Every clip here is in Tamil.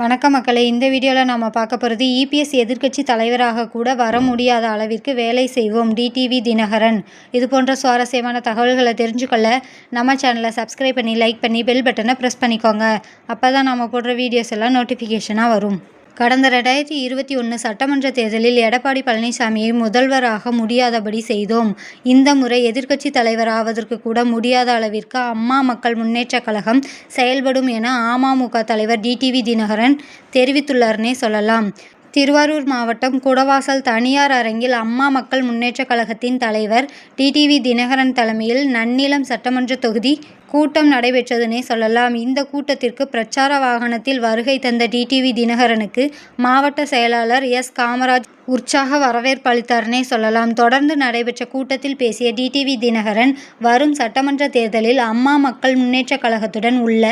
வணக்கம் மக்களை. இந்த வீடியோவில் நாம் பார்க்க போகிறது இபிஎஸ் எதிர்க்கட்சி தலைவராக கூட வர முடியாத அளவிற்கு வேலை செய்வோம் டிடிவி தினகரன். இது போன்ற சுவாரஸ்யமான தகவல்களை தெரிஞ்சுக்கொள்ள நம்ம சேனலை சப்ஸ்கிரைப் பண்ணி லைக் பண்ணி பெல் பட்டனை ப்ரெஸ் பண்ணிக்கோங்க. அப்போ தான் நம்ம போடுற வீடியோஸ் எல்லாம் நோட்டிஃபிகேஷனாக வரும். கடந்த ரெண்டாயிரத்தி இருபத்தி ஒன்று சட்டமன்ற தேர்தலில் எடப்பாடி பழனிசாமியை முதல்வராக முடியாதபடி செய்தோம். இந்த முறை எதிர்க்கட்சி தலைவராவதற்கு கூட முடியாத அளவிற்கு அம்மா மக்கள் முன்னேற்றக் கழகம் செயல்படும் என அமமுக தலைவர் டிடிவி தினகரன் தெரிவித்துள்ளார்னே சொல்லலாம். திருவாரூர் மாவட்டம் குடவாசல் தனியார் அரங்கில் அம்மா மக்கள் முன்னேற்றக் கழகத்தின் தலைவர் டிடிவி தினகரன் தலைமையில் நன்னிலம் சட்டமன்ற தொகுதி கூட்டம் நடைபெற்றதுனே சொல்லலாம். இந்த கூட்டத்திற்கு பிரச்சார வாகனத்தில் வருகை தந்த டிடிவி தினகரனுக்கு மாவட்ட செயலாளர் எஸ். காமராஜ் உற்சாக வரவேற்பு அளித்தார்னே சொல்லலாம். தொடர்ந்து நடைபெற்ற கூட்டத்தில் பேசிய டிடிவி தினகரன் வரும் சட்டமன்ற தேர்தலில் அம்மா மக்கள் முன்னேற்றக் கழகத்துடன் உள்ள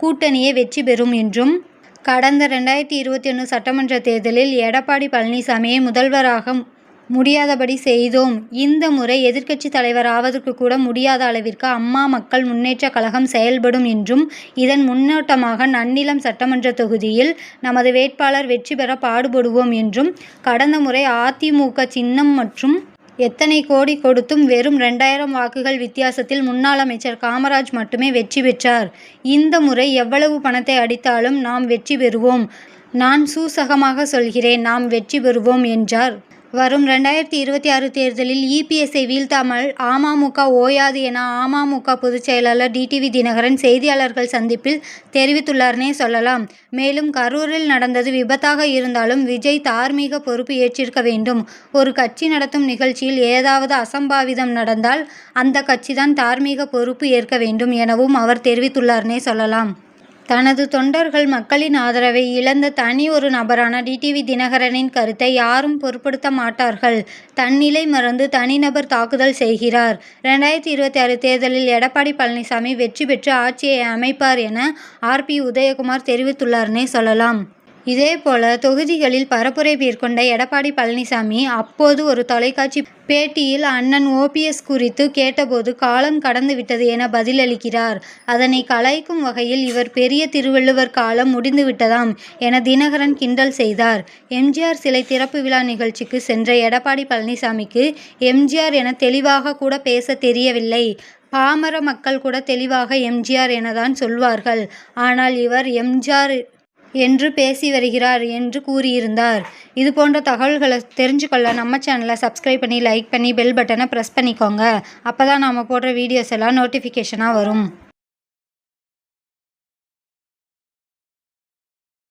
கூட்டணியே வெற்றி பெறும் என்றும் கடந்த ரெண்டாயிரத்தி இருபத்தி ஒன்று சட்டமன்ற தேர்தலில் எடப்பாடி பழனிசாமியை முதல்வராக முடியாதபடி செய்தோம். இந்த முறை எதிர்க்கட்சி தலைவர் ஆவதற்கு கூட முடியாத அளவிற்கு அம்மா மக்கள் முன்னேற்ற கழகம் செயல்படும் என்றும் இதன் முன்னோட்டமாக நன்னிலம் சட்டமன்ற தொகுதியில் நமது வேட்பாளர் வெற்றி பெற பாடுபடுவோம் என்றும் கடந்த முறை அதிமுக சின்னம் மற்றும் எத்தனை கோடி கொடுத்தும் வெறும் ரெண்டாயிரம் வாக்குகள் வித்தியாசத்தில் முன்னாள் அமைச்சர் காமராஜ் மட்டுமே வெற்றி பெற்றார். இந்த முறை எவ்வளவு பணத்தை அடித்தாலும் நாம் வெற்றி பெறுவோம். நான் சூசகமாக சொல்கிறேன் நாம் வெற்றி பெறுவோம் என்றார். வரும் ரெண்டாயிரத்தி இருபத்தி ஆறு தேர்தலில் இபிஎஸ்ஐ வீழ்த்தாமல் அமமுக ஓயாது என அமமுக பொதுச் செயலாளர் டிடிவி தினகரன் செய்தியாளர்கள் சந்திப்பில் தெரிவித்துள்ளார்னே சொல்லலாம். மேலும் கரூரில் நடந்தது விபத்தாக இருந்தாலும் விஜய் தார்மீக பொறுப்பு ஏற்றிருக்க வேண்டும். ஒரு கட்சி நடத்தும் நிகழ்ச்சியில் ஏதாவது அசம்பாவிதம் நடந்தால் அந்த கட்சிதான் தார்மீக பொறுப்பு ஏற்க வேண்டும் எனவும் அவர் தெரிவித்துள்ளார்னே சொல்லலாம். தனது தொண்டர்கள் மக்களின் ஆதரவை இழந்த தனி ஒரு நபரான டிடிவி தினகரனின் கருத்தை யாரும் பொருட்படுத்த மாட்டார்கள். தன்னிலை மறந்து தனிநபர் தாக்குதல் செய்கிறார். ரெண்டாயிரத்தி இருபத்தி ஆறு தேர்தலில் எடப்பாடி பழனிசாமி வெற்றி பெற்று ஆட்சியை அமைப்பார் என ஆர்பி உதயகுமார் தெரிவித்துள்ளார்னே சொல்லலாம். இதேபோல தொகுதிகளில் பரப்புரை மேற்கொண்ட எடப்பாடி பழனிசாமி அப்போது ஒரு தொலைக்காட்சி பேட்டியில் அண்ணன் ஓபிஎஸ் குறித்து கேட்டபோது காலம் கடந்துவிட்டது என பதிலளிக்கிறார். அதனை கலைக்கும் வகையில் இவர் பெரிய திருவள்ளுவர் காலம் முடிந்துவிட்டதாம் என தினகரன் கிண்டல் செய்தார். எம்ஜிஆர் சிலை திறப்பு விழா நிகழ்ச்சிக்கு சென்ற எடப்பாடி பழனிசாமிக்கு எம்ஜிஆர் என தெளிவாக கூட பேச தெரியவில்லை. பாமர மக்கள் கூட தெளிவாக எம்ஜிஆர் எனதான் சொல்வார்கள். ஆனால் இவர் எம்ஜிஆர் என்று பேசி வருகிறார் என்று கூறியிருந்தார். இது போன்ற தகவல்களை தெரிஞ்சுக்கொள்ள நம்ம சேனலை சப்ஸ்கிரைப் பண்ணி லைக் பண்ணி பெல் பட்டனை ப்ரெஸ் பண்ணிக்கோங்க. அப்போ தான் நாம் போடுற வீடியோஸ் எல்லாம் நோட்டிஃபிகேஷனாக வரும்.